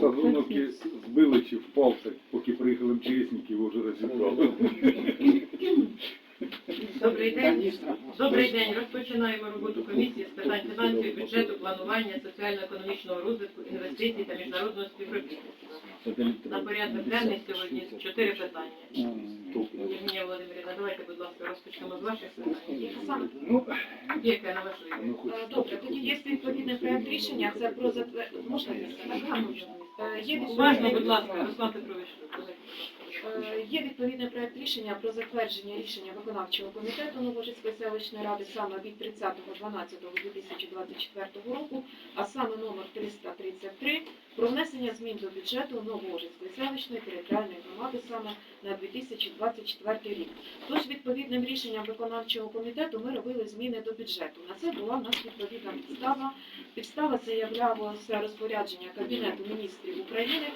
Вагоновки збили чи впав, поки приїхали МЧСники, його вже розібрали. Добрий день. Добрий день. Розпочинаємо роботу комісії з питань фінансів, бюджету, планування, соціально-економічного розвитку, інвестицій та міжнародного співробітництва. На порядок денний сьогодні чотири питання. Євгенія Володимирівна, давайте, будь ласка, розпочнемо з ваших питань. Ну, Яке на вашу Ну, е, добре, тоді є відповідний проект рішення, це про затвердження. Можна? Так, Е, Уважно, будь ласка, Руслан Петрович. Е, Є відповідний проект рішення про затвердження рішення виконавчого комітету Новожицької селищної ради саме від 30.12.2024 року, а саме номер 333 про внесення змін до бюджету Новожицької селищної територіальної громади саме на 2024 рік. Тож відповідним рішенням виконавчого комітету ми робили зміни до бюджету. На це була в нас відповідна підстава. Підстава це розпорядження Кабінету міністрів України,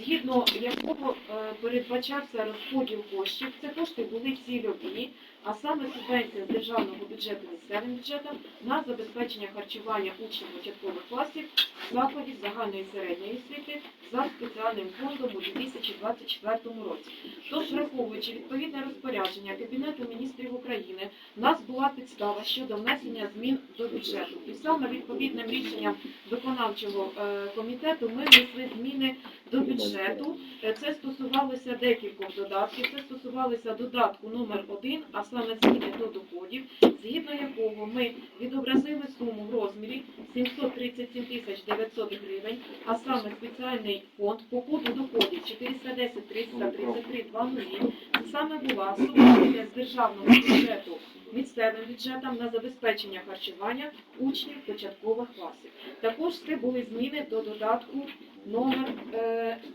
згідно якого е, передбачався розподіл коштів. Це кошти були цільові, а саме субвенція з державного бюджету місцевим бюджетом на забезпечення харчування учнів початкових класів закладів загальної середньої освіти за спеціальним фондом у 2024 році. Тож, враховуючи відповідне розпорядження Кабінету міністрів України, в нас була підстава щодо внесення змін до бюджету. І саме відповідним рішенням виконавчого е, комітету ми внесли зміни до бюджету. Е, Це стосувалося декількох додатків. Це стосувалося додатку номер 1, а саме зміни до доходів, згідно якого ми відобразили суму в розмірі 737 тисяч 900 гривень, а саме спеціальний фонд по коду доходів 410 333 20. Це саме була сума з державного бюджету місцевим бюджетам на забезпечення харчування учнів початкових класів. Також це були зміни до додатку номер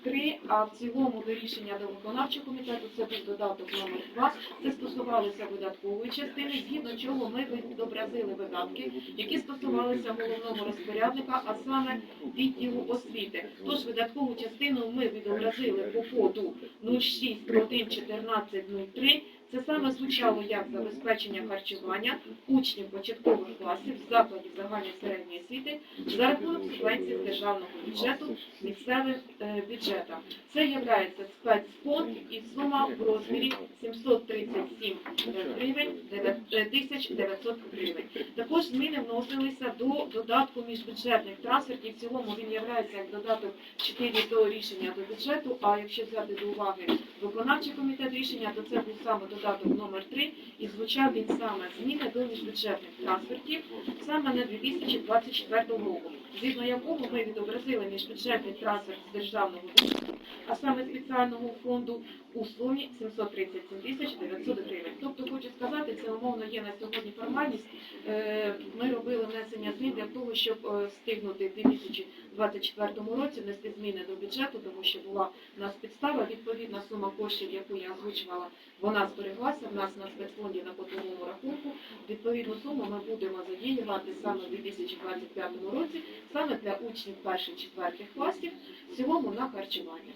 3, а в цілому до рішення до виконавчого комітету це був додаток номер 2. Це стосувалося видаткової частини, згідно чого ми відобразили видатки, які стосувалися головного розпорядника, а саме відділу освіти. Тож видаткову частину ми відобразили по коду 06.1.14.03. Це саме звучало як забезпечення харчування учнів початкових класів закладів загальної середньої освіти за рахунок субвенцій з державного бюджету місцевим е, бюджетам. Це є спецфонд і сума в розмірі 737 гривень 9 тисяч 900 гривень. Також зміни вносилися до додатку міжбюджетних трансфертів. В цілому він є як додаток 4 до рішення до бюджету. А якщо взяти до уваги виконавчий комітет рішення, то це був саме додаток номер 3 і звучав він саме зміни до міжбюджетних трансфертів саме на 2024 року, згідно якого ми відобразили міжбюджетний трансферт з державного бюджету, а саме спеціального фонду у сумі 737 тисяч 900 гривень. Тобто хочу сказати, це умовно є на сьогодні формальність. Е, Ми робили внесення змін для того, щоб е, встигнути в 2024 році внести зміни до бюджету, тому що була у нас підстава, відповідна сума коштів, яку я озвучувала, вона збереглася в нас на спецфонді на котовому рахунку. Відповідну суму ми будемо задіювати саме в 2025 році, саме для учнів перших-четвертих класів, в цілому на харчування.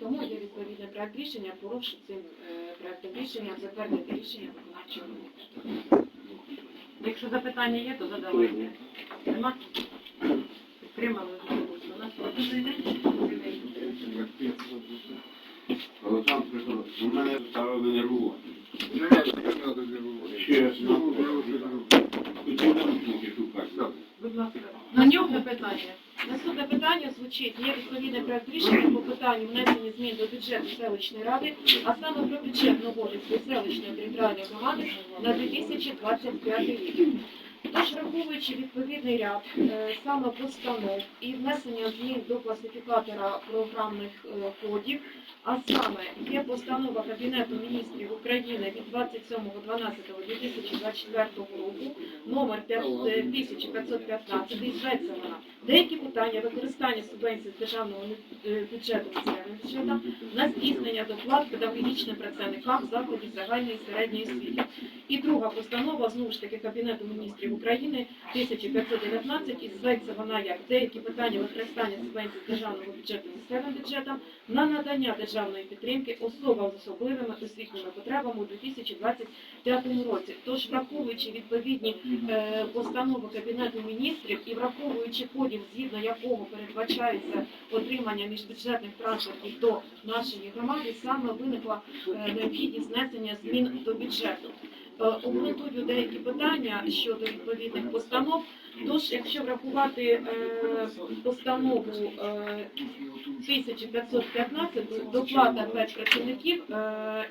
Тому є відповідний проект рішення, прошу цим е, проектом рішення затвердити рішення виконавчого комітету. Якщо запитання є, то задавайте. Нема? Підтримали. У нас Олександр Петрович, у мене ставили нервувати. Будь ласка. На нього питання. Наступне питання звучить, є відповідний проект рішення по питанню внесення змін до бюджету селищної ради, а саме про бюджет Новожицької селищної територіальної громади на 2025 рік. Тож, враховуючи відповідний ряд е, саме постанов і внесення змін до класифікатора програмних е, кодів, а саме є постанова Кабінету міністрів України від 27.12.2024 року, номер 1515, зветься вона деякі питання використання субвенцій з державного е, бюджету бюджетом на здійснення доплат педагогічним працівникам закладів загальної і середньої освіти. І друга постанова знову ж таки Кабінету міністрів України 1519 і зветься вона як деякі питання використання субвенцій з державного бюджету місцевим бюджетом на надання державної підтримки особам з особливими освітніми потребами у 2025 році. Тож, враховуючи відповідні е, постанови Кабінету міністрів і враховуючи потім згідно якого передбачається отримання міжбюджетних трансфертів до нашої громади, саме виникла е, необхідність внесення змін до бюджету. Е, Обґрунтую деякі питання щодо відповідних постанов. Тож, якщо врахувати е, постанову е, 1515, доплата педпрацівників, е,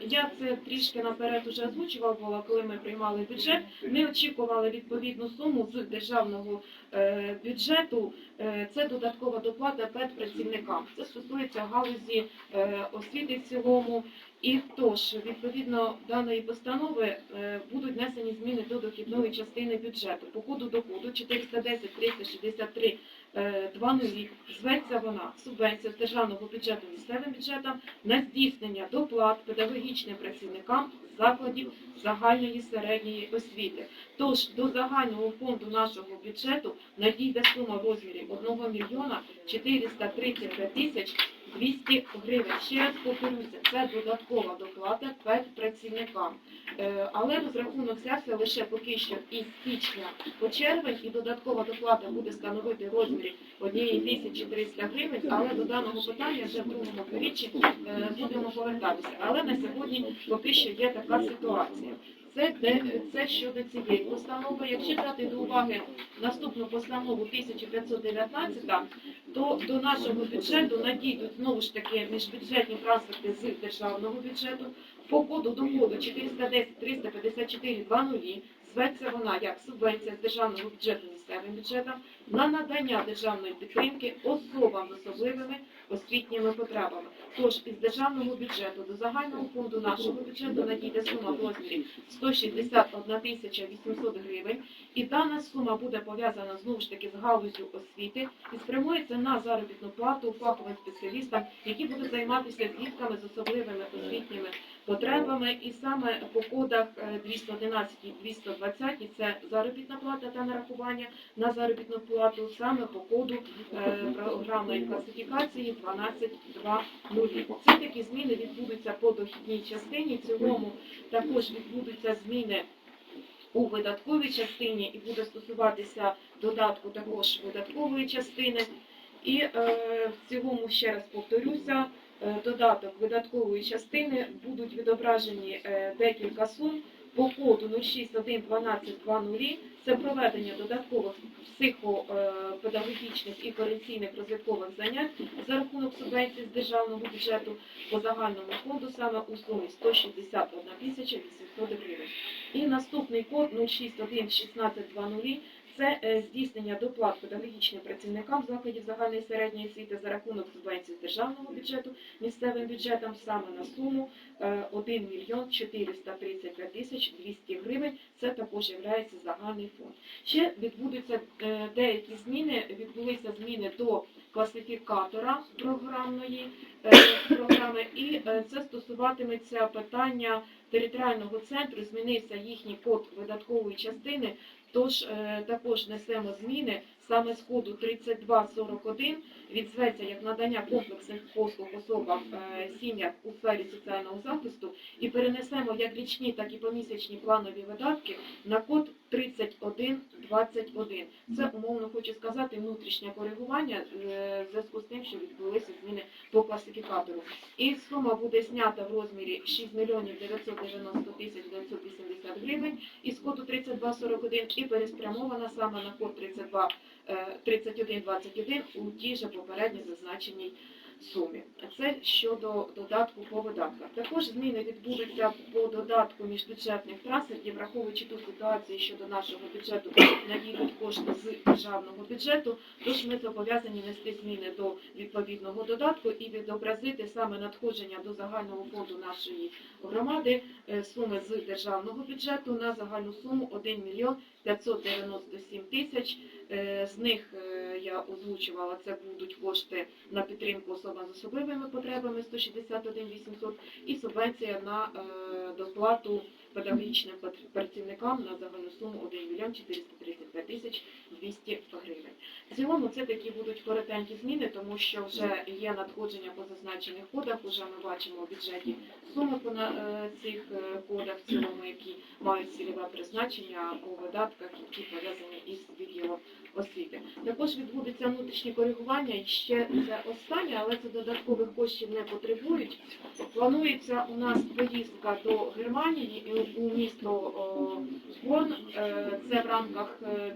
я це трішки наперед уже озвучувала, була, коли ми приймали бюджет. Ми очікували відповідну суму з державного е, бюджету. Е, Це додаткова доплата педпрацівникам. Це стосується галузі е, освіти в цілому. І тож, відповідно даної постанови е, будуть внесені зміни до дохідної частини бюджету. По коду доходу 410 363 е, 2.0 зветься вона субвенція з державного бюджету місцевим бюджетам на здійснення доплат педагогічним працівникам закладів загальної середньої освіти. Тож до загального фонду нашого бюджету надійде сума в розмірі 1 мільйона 435 тисяч 200 гривень. Ще раз повторюся, це додаткова доплата педпрацівникам. Е, Але розрахунок взявся лише поки що із січня по червень, і додаткова доплата буде становити розмірі 1300 гривень, але до даного питання вже в другому півріччі е, будемо повертатися. Але на сьогодні поки що є така ситуація. Це, де, це щодо цієї постанови. Якщо брати до уваги наступну постанову 1519, то до нашого бюджету надійдуть знову ж таки міжбюджетні трансферти з державного бюджету. По коду доходу 410 354 2.0 зветься вона як субвенція з державного бюджету місцевим бюджетом на надання державної підтримки особам з особливими освітніми потребами. Тож із державного бюджету до загального фонду нашого бюджету надійде сума в розмірі 161 тисяча 800 гривень, і дана сума буде пов'язана знову ж таки з галузю освіти і спрямується на заробітну плату фаховим спеціалістам, які будуть займатися дітками з особливими освітніми потребами. І саме по кодах е, 211 і 220 це заробітна плата та нарахування на заробітну плату саме по коду е, програмної класифікації 12.2.0. Ці такі зміни відбудуться по дохідній частині. В цілому також відбудуться зміни у видатковій частині і буде стосуватися додатку також видаткової частини. І е, в цілому ще раз повторюся, е, додаток видаткової частини будуть відображені е, декілька сум по коду 06.1.12.2.0. Це проведення додаткових психопедагогічних і корекційних розвиткових занять за рахунок субвенцій з державного бюджету по загальному фонду саме у сумі 161 тисяча 800 гривень. І наступний код 0611620 це е, здійснення доплат педагогічним працівникам закладів загальної середньої освіти за рахунок субвенцій з державного бюджету місцевим бюджетом саме на суму е, 1 мільйон 435 тисяч 200 гривень. Це також є загальний фонд. Ще відбудуться е, деякі зміни. Відбулися зміни до класифікатора програмної е, програми, і е, це стосуватиметься питання територіального центру. Змінився їхній код видаткової частини. Тож е, також несемо зміни саме з коду 3241 відзветься як надання комплексних послуг особам е, сім'ях у сфері соціального захисту і перенесемо як річні, так і помісячні планові видатки на код 3121. Це умовно хочу сказати внутрішнє коригування е, в зв'язку з тим, що відбулися зміни по класифікатору. І сума буде знята в розмірі 6 мільйонів 990 тисяч 980 гривень із коду 3241 і переспрямована саме на код 32 е, 3121 у тій же попередньо зазначеній сумі. Це щодо додатку по видатках. Також зміни відбудуться по додатку міжбюджетних трансфертів, враховуючи ту ситуацію щодо нашого бюджету, надійдуть кошти з державного бюджету. Тож ми зобов'язані нести зміни до відповідного додатку і відобразити саме надходження до загального фонду нашої громади е, суми з державного бюджету на загальну суму 1 мільйон 597 тисяч. Е, З них е, я озвучувала, це будуть кошти на підтримку особам з особливими потребами 161 800 і субвенція на е, доплату педагогічним працівникам на загальну суму 1 мільйон 435 тисяч 200 гривень. В цілому це такі будуть коротенькі зміни, тому що вже є надходження по зазначених кодах. Уже ми бачимо у бюджеті суми по е, цих е, кодах, в цілому, які мають цільове призначення у видатках, які пов'язані із відділом освіти. Також відбудеться внутрішні коригування. І ще це останнє, але це додаткових коштів не потребують. Планується у нас поїздка до Германії і у місто о, Е, Це в рамках е,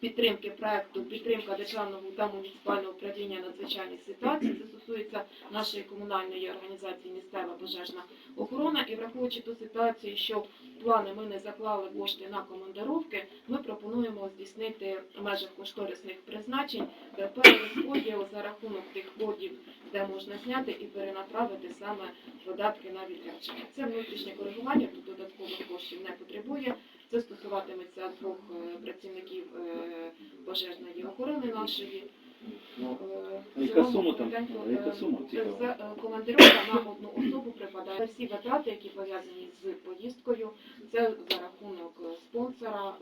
підтримки проекту підтримка державного та муніципального управління надзвичайних ситуацій. Це стосується нашої комунальної організації місцева пожежна охорона. І враховуючи ту ситуацію, що плани ми не заклали кошти на командировки, ми пропонуємо здійснити в межах кошторисних призначень перерозподіл за рахунок тих кодів, де можна зняти і перенаправити саме видатки на відрядження. Це внутрішнє коригування, тут додаткових коштів не потребує. Це стосуватиметься двох е, працівників е, пожежної охорони нашої. Ну, Е, яка сума там? яка сума Командировка на одну особу припадає. Всі витрати, які пов'язані з поїздкою, це за рахунок спонсора,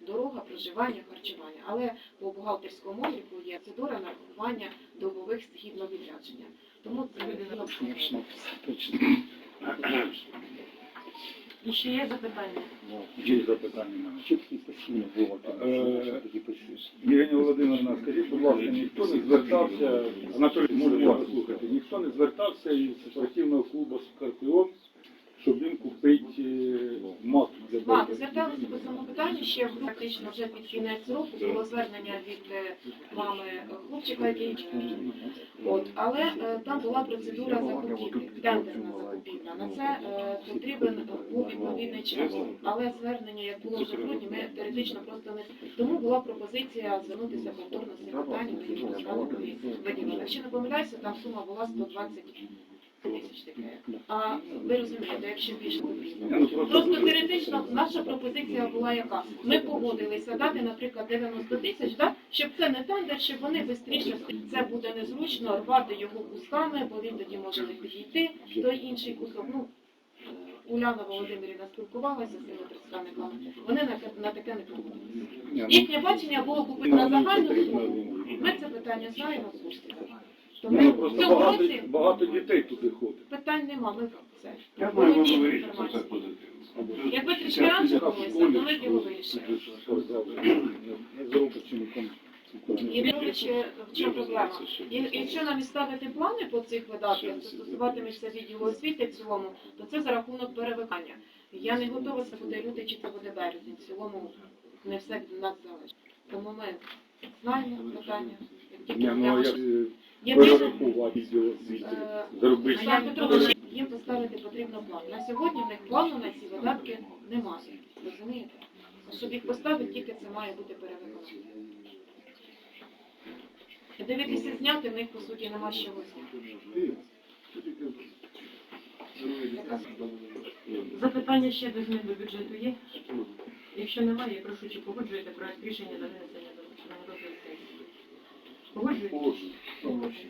дорога, проживання, харчування. Але по бухгалтерському обліку є процедура нарахування добових згідно відрядження. Тому це Точно, точно. І ще є запитання? Є запитання мене. Що постійно було? Е, такі пишеш? Євгенія Володимирівна, скажіть, будь ласка, ніхто не звертався, Анатолій, може вас слухати, ніхто не звертався із спортивного клубу «Скорпіон», щоб він купити е, маску для зверталися по цьому питанню ще практично вже під кінець року було звернення від е, мами е, хлопчика, який от, але е, там була процедура закупівлі, тендерна закупівля. На це потрібен був відповідний час. Але звернення, як було вже в грудні, ми теоретично просто не тому була пропозиція звернутися повторно з цим питанням до його. Якщо не помиляюся, там сума була 120 тисяч таке. А ви розумієте, якщо більше Просто теоретично наша пропозиція була яка? Ми погодилися дати, наприклад, 90 тисяч, да? щоб це не тендер, щоб вони швидше, це буде незручно рвати його кусками, бо він тоді може не підійти, той інший кусок. Ну, Уляна Володимирівна спілкувалася з цими представниками, вони на, на таке не погодилися. Їхнє бачення було купити на загальну суму. Ми це питання знаємо в курсі. Ні, ну, в просто цьому багато, році багато дітей туди ходить. питань нема, ми це. Я думаю, володіємо воно вирішиться інформацією. позитивно. Якби трішки раніше булося, то ми б його вирішили. І Юрійович, в чому проблема? І- Якщо нам і ставити плани по цих видатках, то стосуватиметься відділу освіти в цілому, то це за рахунок перевикання. Я не готова, це буде лютий чи це буде березень. В цілому не все від нас залежить. Тому ми знаємо питання. Як тільки Ні, ну а е, Є більше- перерахувати відділ? Е, Зробити. Петрович, їм поставити потрібно план. На сьогодні в них плану на ці видатки немає. Розумієте? Щоб їх поставити, тільки це має бути перевиконання. Дивитися зняти, в них по суті нема чого зняти. Запитання ще до змін до бюджету є? Якщо немає, я прошу, чи погоджуєте проект рішення за винесення до на розгляд сесії? Погоджуєте?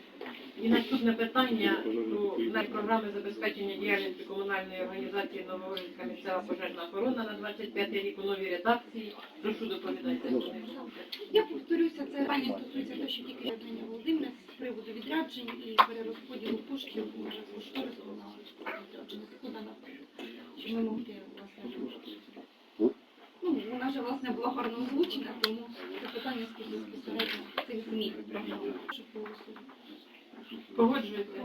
І наступне питання про на програми забезпечення діяльності комунальної організації Нововоринська місцева пожежна охорона на 25 рік у новій редакції. Прошу доповідати. Я повторюся, це питання стосується того, що тільки Євгенія Володимирівна з приводу відряджень і перерозподілу коштів кошторису на відрядження. Куди напевно? Щоб ми могли власне Ну, вона вже власне була гарно озвучена, тому це питання скільки безпосередньо голосувати. Погоджуєте?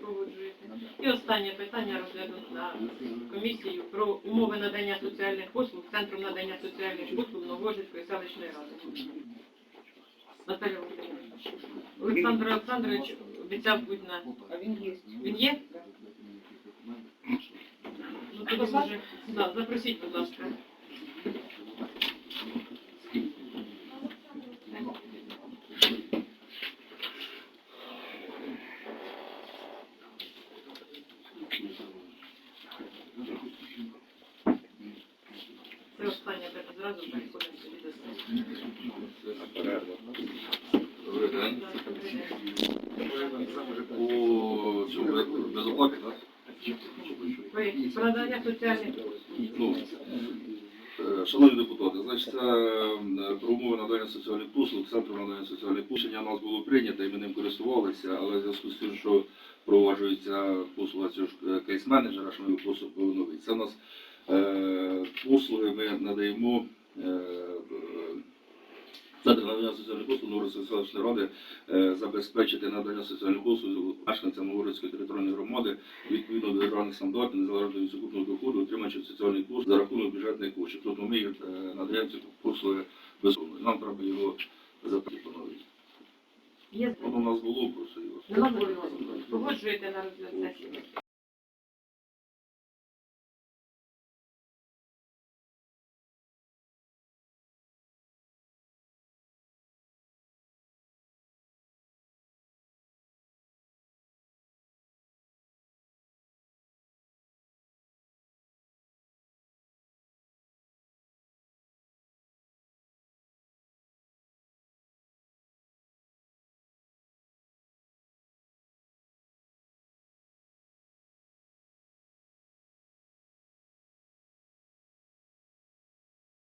Погоджуєте. І останнє питання розгляду на комісію про умови надання соціальних послуг Центром надання соціальних послуг Новожицької селищної ради. Наталя Володимирівна. Олександр Олександрович обіцяв бути на... А він є. Він є? Ну, тоді може... Да, запросіть, будь ласка. Це останнє питання. Зразу переходимо собі до сесії. Добрий день. Будь ласка, прийдемо. По Шановні депутати, значить, е, про умови надання соціальних послуг, центру надання соціальних послуг. У нас було прийнято і ми ним користувалися, але в зв'язку з тим, що проваджується послуга цього е, кейс-менеджера, що ми його повинні. Це у нас послуги ми надаємо е, е, надання соціальних послуг Новорозької селищної ради е, забезпечити надання соціальних послуг мешканцям Новорозької територіальної громади відповідно до державних стандартів незалежно від сукупного доходу, отримуючи соціальний послуг за рахунок бюджетних коштів. Тобто ми е, надаємо ці послуги безумовно. Нам треба його запитати поновити. Воно у нас було просто його. погоджуєте на розгляд сесії.